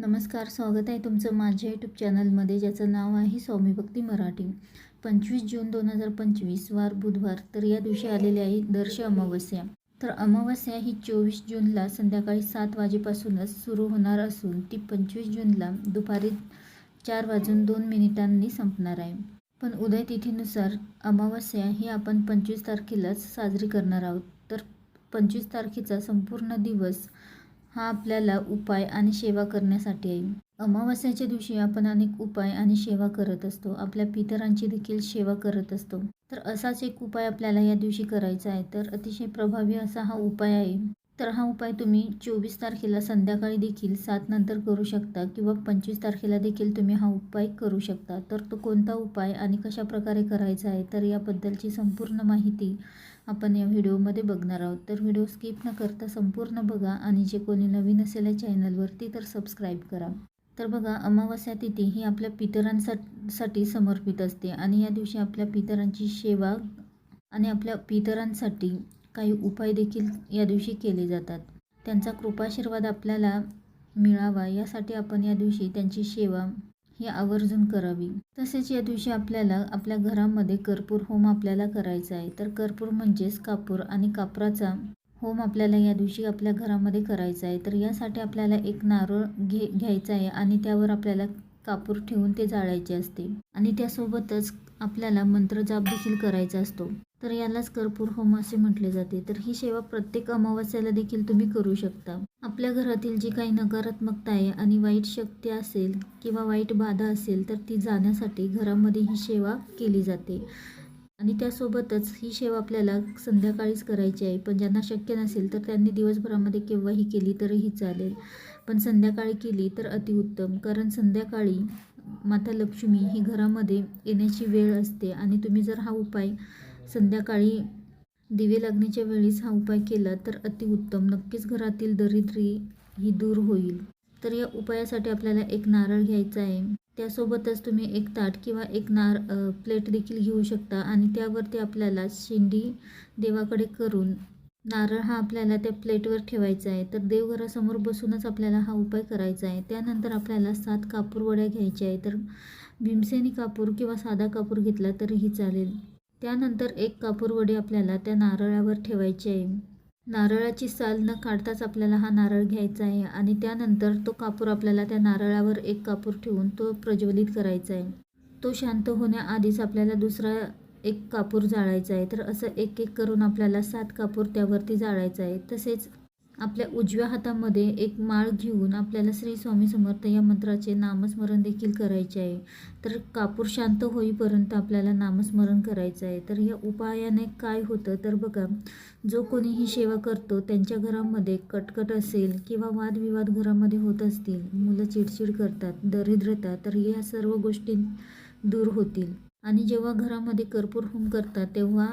नमस्कार स्वागत आहे तुमचं माझ्या यूट्यूब चॅनलमध्ये ज्याचं नाव आहे स्वामी भक्ती मराठी. पंचवीस जून दोन हजार पंचवीस वार बुधवार तर या दिवशी आलेली आहे दर्श अमावस्या. तर अमावस्या ही चोवीस जूनला संध्याकाळी सात वाजेपासूनच सुरू होणार असून ती पंचवीस जूनला दुपारी चार वाजून दोन मिनिटांनी संपणार आहे. पण उदय तिथीनुसार अमावस्या ही आपण पंचवीस तारखेलाच साजरी करणार आहोत. तर पंचवीस तारखेचा संपूर्ण दिवस हा आपल्याला उपाय आणि सेवा करण्यासाठी आहे अमावस्याच्या दिवशी आपण अनेक उपाय आणि सेवा करत असतो. आपल्या पितरांची देखील सेवा करत असतो. तर असाच एक उपाय आपल्याला या दिवशी करायचा आहे. तर अतिशय प्रभावी असा हा उपाय आहे. तर हा उपाय तुम्ही चोवीस तारखेला संध्याकाळी देखील सात नंतर करू शकता किंवा पंचवीस तारखेला देखील तुम्ही हा उपाय करू शकता. तर तो कोणता उपाय आणि कशा प्रकारे करायचा आहे तर याबद्दलची संपूर्ण माहिती आपण या व्हिडिओमध्ये बघणार आहोत. तर व्हिडिओ स्किप न करता संपूर्ण बघा आणि जे कोणी नवीन असेल या चॅनलवरती तर सबस्क्राईब करा. तर बघा अमावस्या तिथी ही आपल्या पितरांसाठी समर्पित असते आणि या दिवशी आपल्या पितरांची सेवा आणि आपल्या पितरांसाठी काही उपाय देखील या दिवशी केले जातात. त्यांचा कृपाशीर्वाद आपल्याला मिळावा यासाठी आपण या दिवशी त्यांची सेवा ही आवर्जून करावी. तसेच या दिवशी आपल्याला आपल्या घरामध्ये कर्पूर होम आपल्याला करायचा आहे. तर कर्पूर म्हणजेच कापूर आणि कापराचा होम आपल्याला या दिवशी आपल्या घरामध्ये करायचा आहे. तर यासाठी आपल्याला एक नारळ घे घ्यायचा आहे आणि त्यावर आपल्याला कापूर ठेवून ते जाळायचे असते. आणि त्यासोबतच आपल्याला मंत्र जाप देखील करायचा असतो. तर यालाच कर्पूर होम असे म्हटले जाते. तर ही सेवा प्रत्येक अमावस्याला देखील तुम्ही करू शकता. आपल्या घरातील जी काही नकारात्मकता आहे आणि वाईट शक्ती असेल किंवा वाईट बाधा असेल तर ती जाण्यासाठी घरामध्ये ही सेवा केली जाते. आणि त्यासोबतच ही सेवा आपल्याला संध्याकाळीच करायची आहे. पण ज्यांना शक्य नसेल तर त्यांनी दिवसभरामध्ये केव्हाही केली तरीही चालेल. पण संध्याकाळी केली तर अतिउत्तम कारण संध्याकाळी माता लक्ष्मी ही घरामध्ये येण्याची वेळ असते. आणि तुम्ही जर हा उपाय संध्याकाळी दिवे लागण्याच्या वेळीस हा उपाय केला तर अतिउत्तम नक्कीच घरातील दरिद्री ही दूर होईल. तर या उपायासाठी आपल्याला एक नारळ घ्यायचा आहे. त्यासोबतच तुम्ही एक ताट किंवा एक नार प्लेट देखील घेऊ शकता आणि त्यावरती आपल्याला शेंडी देवाकडे करून नारळ हा आपल्याला त्या प्लेटवर ठेवायचा आहे. तर देवघरासमोर बसूनच आपल्याला हा उपाय करायचा आहे. त्यानंतर आपल्याला सात कापूर वड्या घ्यायच्या आहे तर भीमसेनी कापूर किंवा साधा कापूर घेतला तरीही चालेल. त्यानंतर एक कापूरवडी आपल्याला त्या नारळावर ठेवायची आहे. नारळाची साल न काढताच आपल्याला हा नारळ घ्यायचा आहे आणि त्यानंतर तो कापूर आपल्याला त्या नारळावर एक कापूर ठेवून तो प्रज्वलित करायचा आहे. तो शांत होण्याआधीच आपल्याला दुसरा एक कापूर जाळायचा आहे. तर असं एक एक करून आपल्याला सात कापूर त्यावरती जाळायचा आहे. तसेच आपल्या उजव्या हातामध्ये एक माळ घेऊन आपल्याला श्री स्वामी समर्थ या मंत्राचे नामस्मरण देखील करायचे आहे. तर कापूर शांत होईपर्यंत आपल्याला नामस्मरण करायचं आहे. तर या उपायाने काय होतं तर बघा जो कोणी ही सेवा करतो त्यांच्या घरामध्ये कटकट असेल किंवा वादविवाद घरामध्ये होत असतील मुलं चिडचिड करतात दरिद्रता तर या सर्व गोष्टी दूर होतील. आणि जेव्हा घरामध्ये कर्पूर होम करतात तेव्हा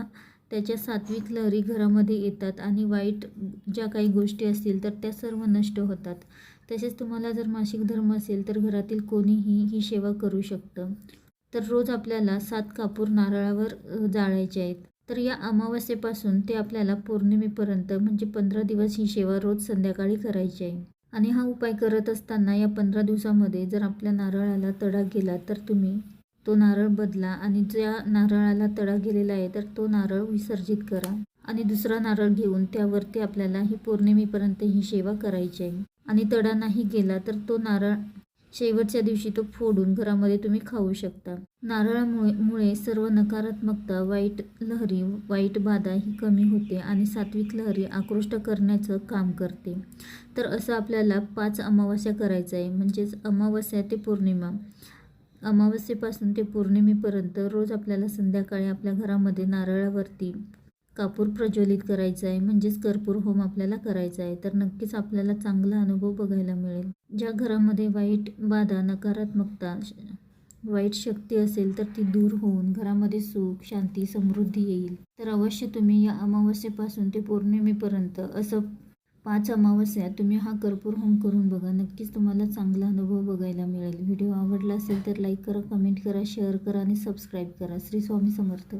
त्याच्या सात्विक लहरी घरामध्ये येतात आणि वाईट ज्या काही गोष्टी असतील तर त्या सर्व नष्ट होतात. तसेच तुम्हाला जर मासिक धर्म असेल तर घरातील कोणीही ही सेवा करू शकतं. तर रोज आपल्याला सात कापूर नारळावर जाळायचे आहेत. तर या अमावस्येपासून ते आपल्याला पौर्णिमेपर्यंत म्हणजे पंधरा दिवस ही सेवा रोज संध्याकाळी करायची आहे. आणि हा उपाय करत असताना या पंधरा दिवसामध्ये जर आपल्या नारळाला तडा गेला तर तुम्ही तो नारळ बदला आणि ज्या नारळाला तडा गेलेला आहे तर तो नारळ विसर्जित करा. आणि दुसरा नारळ घेऊन त्यावरती आपल्याला ही पौर्णिमेपर्यंत ही सेवा करायची आहे. आणि तडा नाही गेला तर तो नारळ शेवटच्या दिवशी तो फोडून घरामध्ये तुम्ही खाऊ शकता. नारळामुळे मुळे सर्व नकारात्मकता वाईट लहरी वाईट बाधा ही कमी होते आणि सात्विक लहरी आकृष्ट करण्याचं काम करते. तर असं आपल्याला पाच अमावस्या करायचं आहे म्हणजेच अमावस्या ते पौर्णिमा. अमावस्येपासून ते पौर्णिमेपर्यंत रोज आपल्याला संध्याकाळी आपल्या घरामध्ये नारळावरती कापूर प्रज्वलित करायचा आहे. म्हणजेच कर्पूर होम आपल्याला करायचा आहे. तर नक्कीच आपल्याला चांगला अनुभव बघायला मिळेल. ज्या घरामध्ये वाईट बाधा नकारात्मकता वाईट शक्ती असेल तर ती दूर होऊन घरामध्ये सुख शांती समृद्धी येईल. तर अवश्य तुम्ही या अमावस्येपासून ते पौर्णिमेपर्यंत असं पाच अमावस्या तुम्ही हा कर्पूर होम करून बघा. नक्कीच तुम्हाला चांगला अनुभव बघायला मिळेल. व्हिडिओ आवडला असेल तर लाईक करा कमेंट करा शेअर करा आणि सबस्क्राईब करा. श्री स्वामी समर्थ.